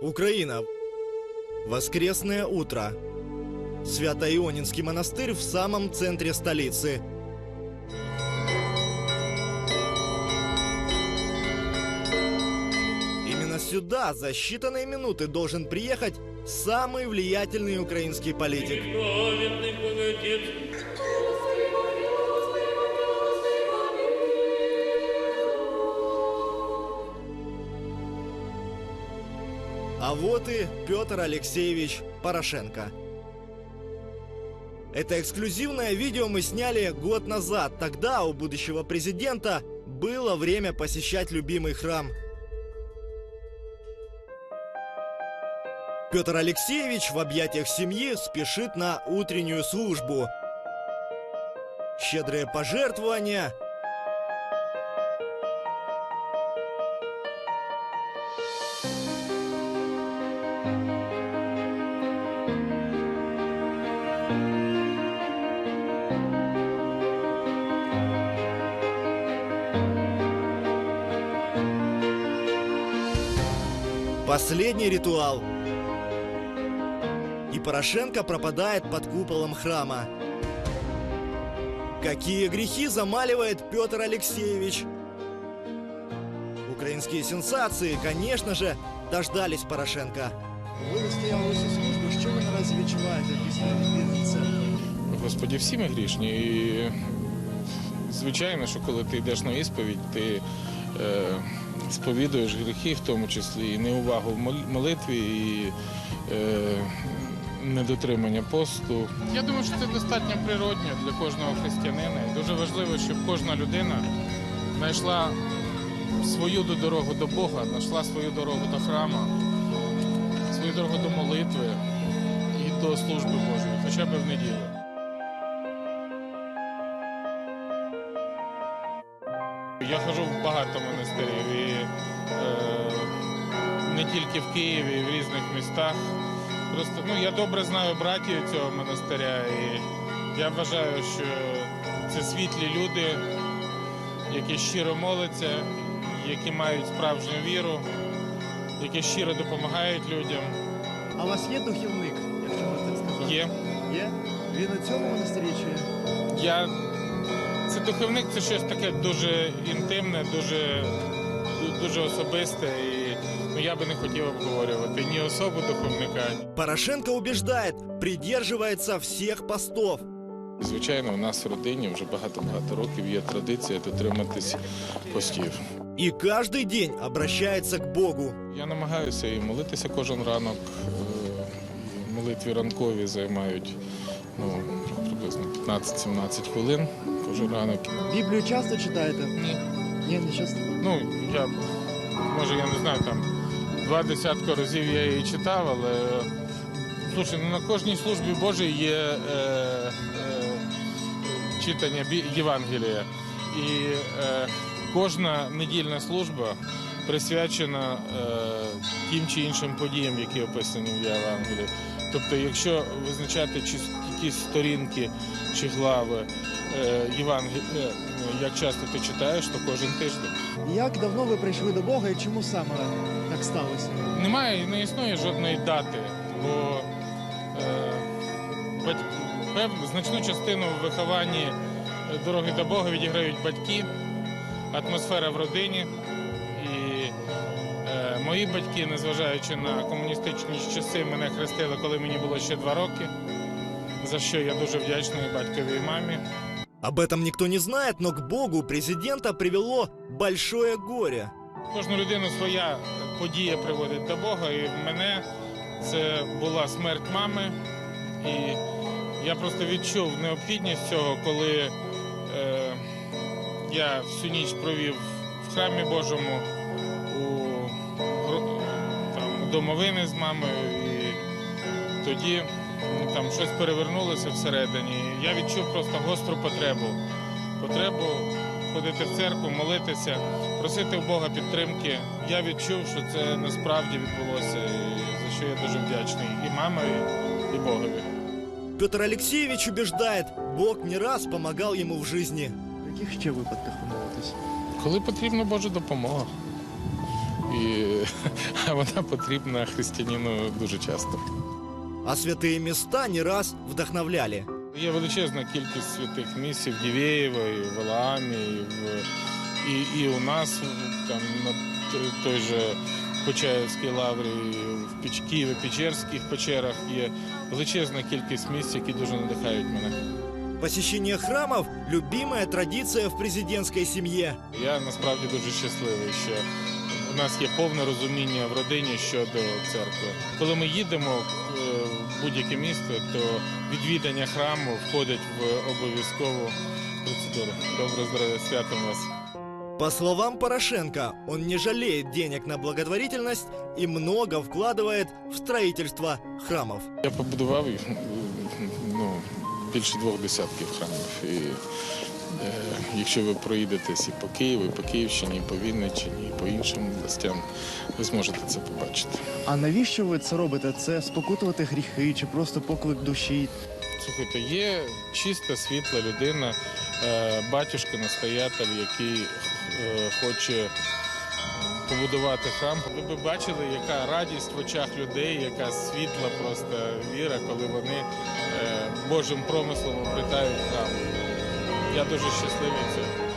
Украина. Воскресное утро. Свято-Ионинский монастырь в самом центре столицы. Именно сюда за считанные минуты должен приехать самый влиятельный украинский политик. А вот и Петр Алексеевич Порошенко. Это эксклюзивное видео мы сняли год назад. Тогда у будущего президента было время посещать любимый храм. Петр Алексеевич в объятиях семьи спешит на утреннюю службу. Щедрые пожертвования, Последний ритуал. И Порошенко пропадает под куполом храма. Какие грехи замаливает Петр Алексеевич? Украинские сенсации, конечно же, дождались Порошенка. Ви вистояли усю службу, що ви наразі відчуваєте після відвідин церкви? Господі, всі ми грішні. І звичайно, що коли ти йдеш на ісповідь, ти е, сповідуєш гріхи, в тому числі і неувагу в молитві, і е, недотримання посту. Я думаю, що це достатньо природньо для кожного християнина. І дуже важливо, щоб кожна людина знайшла свою дорогу до Бога, знайшла свою дорогу до храму, свою дорогу до молитви і до служби Божої, хоча б в неділю. Я ходжу в багато монастирів і е, не тільки в Києві, і в різних містах. Просто ну я добре знаю братів цього монастиря, і я вважаю, що це світлі люди, які щиро моляться, які мають справжню віру, які щиро допомагають людям. А у вас є духівник, якщо можна так сказати? Є. Є? Він у цьому монастирі чи? Я це духовник, це щось таке дуже інтимне, дуже, дуже особисте. І ну, я би не хотів обговорювати ні особу духовника. Порошенко убеждает, придерживается всех постов. Звичайно, у нас в родині вже багато-багато років є традиція дотриматись постів. И каждый день обращается к Богу. Я намагаюся і молитися кожен ранок. Е, Молитві ранкові займають ну, приблизно 15-17 хвилин кожен ранок. Біблію часто читаєте? Ні. Ні, не часто. Ну, я може, я не знаю, там два десятка разів я її читав, але слушай, ну на кожній службі Божій є е, е, читання Євангелія. І е, кожна недільна служба присвячена е, тим чи іншим подіям, які описані в Євангелії. Тобто, якщо визначати чи якісь сторінки чи глави е, Євангелія, як часто ти читаєш, то кожен тиждень. Як давно ви прийшли до Бога і чому саме так сталося? Немає, не існує жодної дати, бо е, певну значну частину в вихованні е, дороги до Бога відіграють батьки, атмосфера в родині. Мої батьки, незважаючи на комуністичні часи, мене хрестили, коли мені було ще два роки, за що я дуже вдячний батькові і мамі. Об этом никто не знает, но к Богу президента привело большое горе. Кожну людину своя подія приводить до Бога, і в мене це була смерть мами. І я просто відчув необхідність цього, коли е, я всю ніч провів в храмі Божому домовини з мамою, і тоді ну, там щось перевернулося всередині. Я відчув просто гостру потребу. Потребу ходити в церкву, молитися, просити у Бога підтримки. Я відчув, що це насправді відбулося, і за що я дуже вдячний і мамі, і Богові. Петр Алексеевич убеждает, Бог не раз помогал ему в жизни. В яких ще випадках ви молитесь? Коли потрібна Божа допомога. І, а вона потрібна християнину дуже часто. А святые места не раз вдохновляли. Є величезна кількість святих місць і в Дівєєво, і в Валаамі, і, в, і, і у нас в- там на т- той же Почаївській лаврі, і в Піч, Києво-Печерських печерах є величезна кількість місць, які дуже надихають мене. Посещение храмов – любимая традиция в президентской семье. Я насправді дуже щасливий, що у нас є повне розуміння в родині щодо церкви. Коли ми їдемо е, в будь-яке місто, то відвідання храму входить в обов'язкову процедуру. Добре здоров'я, святом вас. По словам Порошенко, он не жалеет денег на благотворительность и много вкладывает в строительство храмов. Я побудував ну, більше двох десятків храмів. І, якщо ви проїдетесь і по Києву, і по Київщині, і по Вінниччині, і по іншим областям, ви зможете це побачити. А навіщо ви це робите? Це спокутувати гріхи чи просто поклик душі? Слухайте, є чиста, світла людина, е, батюшка, настоятель, який е, хоче побудувати храм. Ви б бачили, яка радість в очах людей, яка світла просто віра, коли вони е, Божим промислом обретають храм. Я дуже щасливий цього.